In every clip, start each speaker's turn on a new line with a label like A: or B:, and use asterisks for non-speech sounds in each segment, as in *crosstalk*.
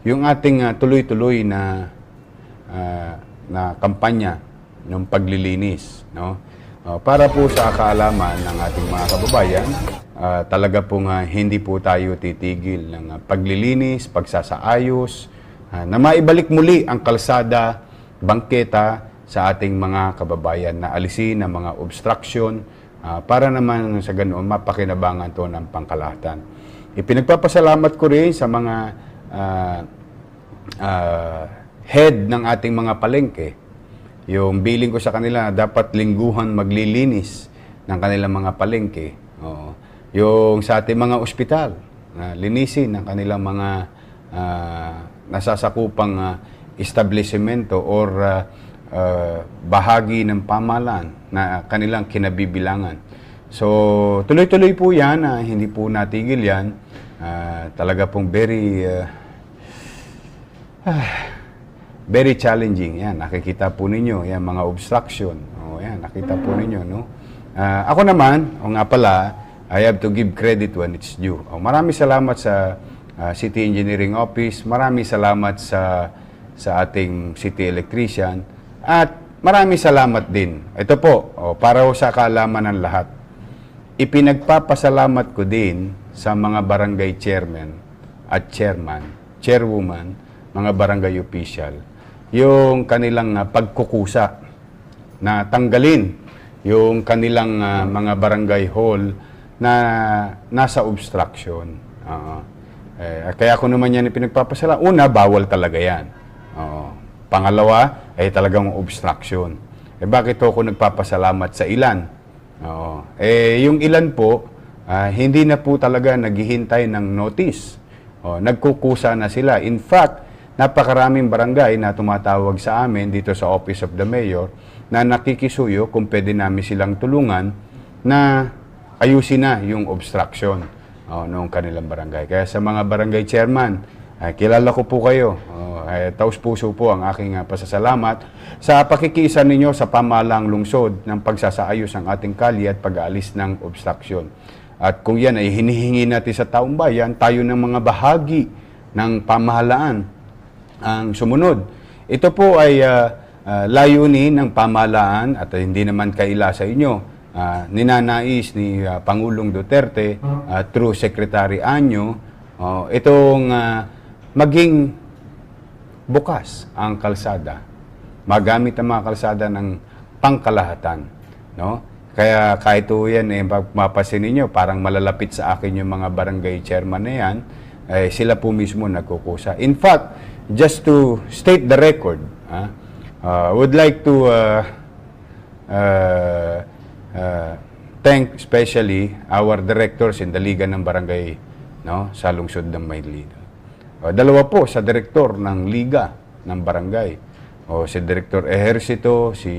A: yung ating ah, tuloy-tuloy na ah, na kampanya ng paglilinis, no? Ah, para po sa kaalaman ng ating mga kababayan, ah, talaga pong ah, hindi po tayo titigil ng ah, paglilinis, pagsasaayos, ah, na maibalik muli ang kalsada, bangketa sa ating mga kababayan na alisin ang mga obstruction ah, para naman sa ganoon mapakinabangan to ng pangkalahatan. Ipinagpapasalamat ko rin sa mga ah, ah, head ng ating mga palengke. Yung billing ko sa kanila, dapat lingguhan maglilinis ng kanilang mga palengke. Oo. Yung sa ating mga ospital, na linisin ng kanilang mga ah, nasasakupang uh, establishmento or ah, ah, bahagi ng pamalan na kanilang kinabibilangan. So, tuloy-tuloy po yan, ah, hindi po natigil yan. Ah, talaga pong very ah, *sighs* very challenging. Yan, nakikita po ninyo, yan, mga obstruction. O, yan, nakita po ninyo, no? Ah, ako naman, o nga pala, I have to give credit when it's due. O, maraming salamat sa ah, City Engineering Office, maraming salamat sa sa ating city electrician, at maraming salamat din. Ito po, o, para ho sa kaalaman ng lahat. Ipinagpapasalamat ko din sa mga barangay chairman at chairman, chairwoman, mga barangay official, yung kanilang ah, pagkukusa na tanggalin yung kanilang ah, mga barangay hall na nasa obstruction. Oo. eh, kaya ako naman yan pinagpapasala. Una, bawal talaga yan. Oo. Pangalawa, ay talagang obstruction. Eh bakit ako nagpapasalamat sa ilan? Oo. Eh yung ilan po, ah, hindi na po talaga naghihintay ng notice. Oh, nagkukusa na sila. In fact, napakaraming barangay na tumatawag sa amin dito sa Office of the Mayor na nakikisuyo kung pwede namin silang tulungan na ayusin na yung obstruction oh, noong kanilang barangay. Kaya sa mga barangay chairman, ay, kilala ko po kayo. Oh, ay, taus puso po ang aking ah, pasasalamat sa pakikiisa ninyo sa pamalang lungsod ng pagsasaayos ng ating kalye at pag-aalis ng obstruction. At kung yan ay hinihingi natin sa taong bayan, tayo ng mga bahagi ng pamahalaan ang sumunod. Ito po ay ah, ah, layunin ng pamahalaan at hindi naman kaila sa inyo. Ah, ninanais ni ah, Pangulong Duterte ah, through Secretary Anyo oh, itong ah, maging bukas ang kalsada. Magamit ang mga kalsada ng pangkalahatan. No? Kaya kahit po yan, eh, mapasin ninyo, parang malalapit sa akin yung mga barangay chairman na yan, eh, sila po mismo nagkukusa. In fact, just to state the record, ah, uh, would like to uh, uh, uh, thank especially our directors in the Liga ng Barangay no, sa lungsod ng Maynila. O, dalawa po sa direktor ng Liga ng Barangay. O, si Direktor Ejercito, si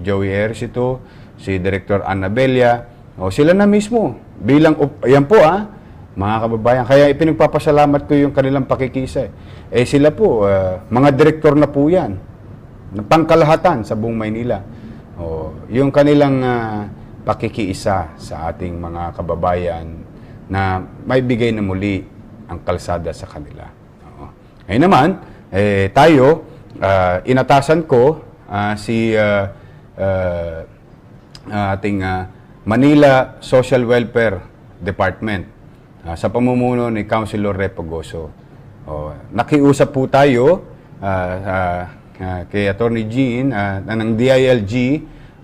A: Joey Ejercito, si Direktor Annabella. O, sila na mismo. Bilang, yan po ah, mga kababayan. Kaya ipinagpapasalamat ko yung kanilang pakikisa. Eh, sila po, ah, mga direktor na po yan. ng Pangkalahatan sa buong Maynila. O, yung kanilang ah, pakikiisa sa ating mga kababayan na may bigay na muli ang kalsada sa kanila. Oo. Ngayon naman, eh, tayo, ah, inatasan ko ah, si ah, ah, ating ah, Manila Social Welfare Department ah, sa pamumuno ni Councilor Repogoso. Oh, nakiusap po tayo ah, ah, ah, kay Attorney Jean na ng DILG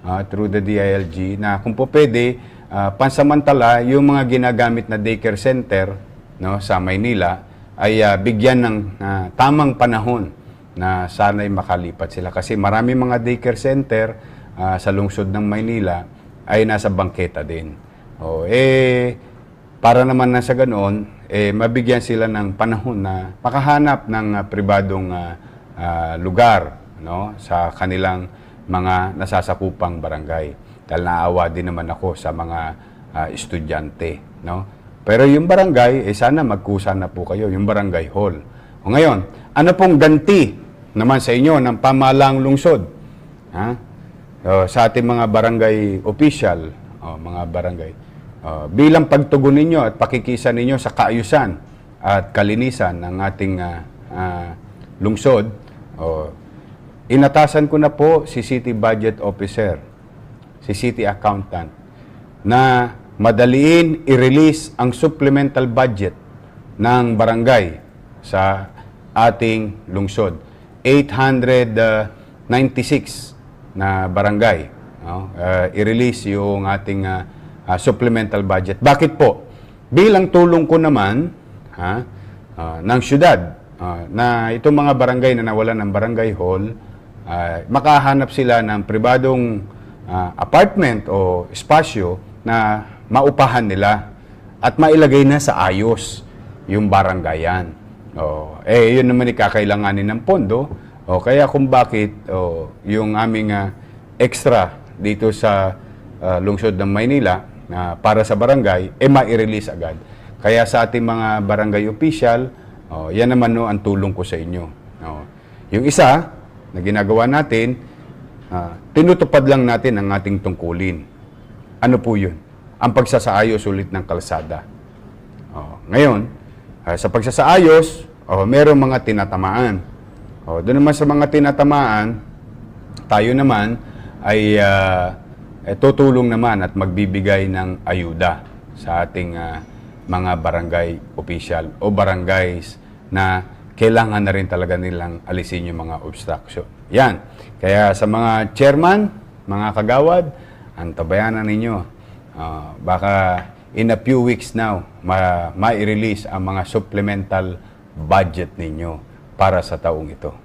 A: ah, through the DILG na kung po pwede ah, pansamantala yung mga ginagamit na daycare center no sa Maynila ay ah, bigyan ng ah, tamang panahon na sana'y makalipat sila kasi marami mga daycare center ah, sa lungsod ng Maynila ay nasa bangketa din. O eh para naman na sa ganoon eh mabigyan sila ng panahon na makahanap ng ah, pribadong ah, ah, lugar no sa kanilang mga nasasakupang barangay. Dahil naawa din naman ako sa mga ah, estudyante, no? Pero yung barangay, eh sana magkusa na po kayo, yung barangay hall. O ngayon, ano pong ganti naman sa inyo ng pamalang lungsod? Ha? O, sa ating mga barangay official, o, mga barangay, o, bilang pagtugon ninyo at pakikisa ninyo sa kaayusan at kalinisan ng ating ah, ah, lungsod, oh, inatasan ko na po si City Budget Officer, si City Accountant, na madaliin i-release ang supplemental budget ng barangay sa ating lungsod. 896 na barangay. No? Uh, i-release yung ating uh, uh, supplemental budget. Bakit po? Bilang tulong ko naman ha, uh, ng syudad uh, na itong mga barangay na nawalan ng barangay hall, uh, makahanap sila ng pribadong uh, apartment o espasyo na maupahan nila at mailagay na sa ayos yung barangayan. Oh, eh yun naman ikakailanganin ng pondo. O kaya kung bakit oh, yung aming ah, extra dito sa ah, lungsod ng Maynila na para sa barangay eh mai-release agad. Kaya sa ating mga barangay official, oh, yan naman no ang tulong ko sa inyo. Oh. Yung isa na ginagawa natin, ah, tinutupad lang natin ang ating tungkulin. Ano po yun? Ang pagsasaayos ulit ng kalsada. Oh, ngayon, ah, sa pagsasaayos, oh, merong mga tinatamaan. Oh, doon naman sa mga tinatamaan, tayo naman ay ah, eh, tutulong naman at magbibigay ng ayuda sa ating ah, mga barangay official o barangays na kailangan na rin talaga nilang alisin yung mga obstruction. Yan. Kaya sa mga chairman, mga kagawad, ang tabayanan ninyo. Ah, baka in a few weeks now, ma- ma-release ang mga supplemental budget ninyo para sa taong ito.